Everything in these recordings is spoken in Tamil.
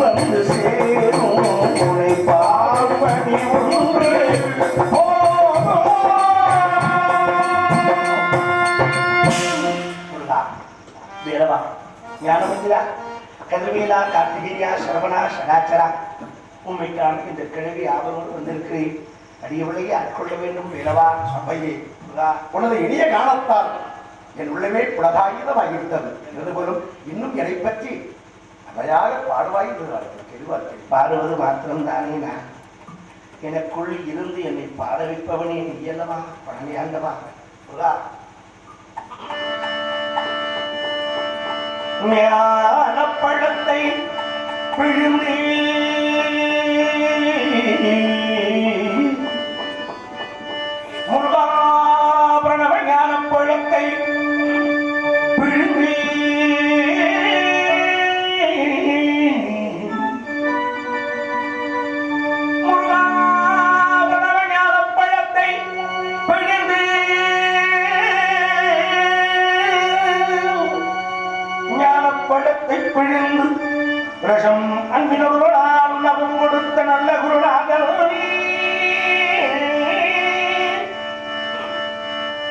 வந்து சேரும்? பாடி ஒன்று ஞானமந்திரா கதிர்வேலா கார்த்திகேயா சரவணா சடாச்சரா உண்மைக்கான இந்த கிழவி ஆவலோடு வந்திருக்கிறேன். அடியவளையே ஆட்கொள்ள வேண்டும் வீரவா சபையே. உனது இனிய காலத்தால் என் உள்ளமே புலதாயுதமாகிவிட்டது என்பது போலும் இன்னும் என்னை பற்றி அவையாக பாடுவாய் என்று பாடுவது மாத்திரம்தானே நான். எனக்குள் இருந்து என்னை பாட வைப்பவனே நீ அல்லவா? பழனியாண்டவா? முருகா ஞானப்பழத்தை பிழிந்தே முருகா பிரணவ ஞானப்பழத்தை பிழிந்தே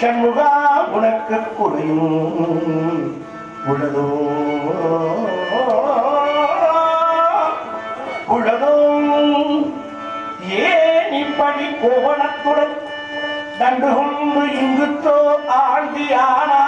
சண்முகா உனக்கு குறையும். உள்ளதோ உள்ளதோ ஏன் இப்படி கோவணத்துடன் தண்டு கொண்டு இங்குத்தோ ஆண்டியானா இப்படி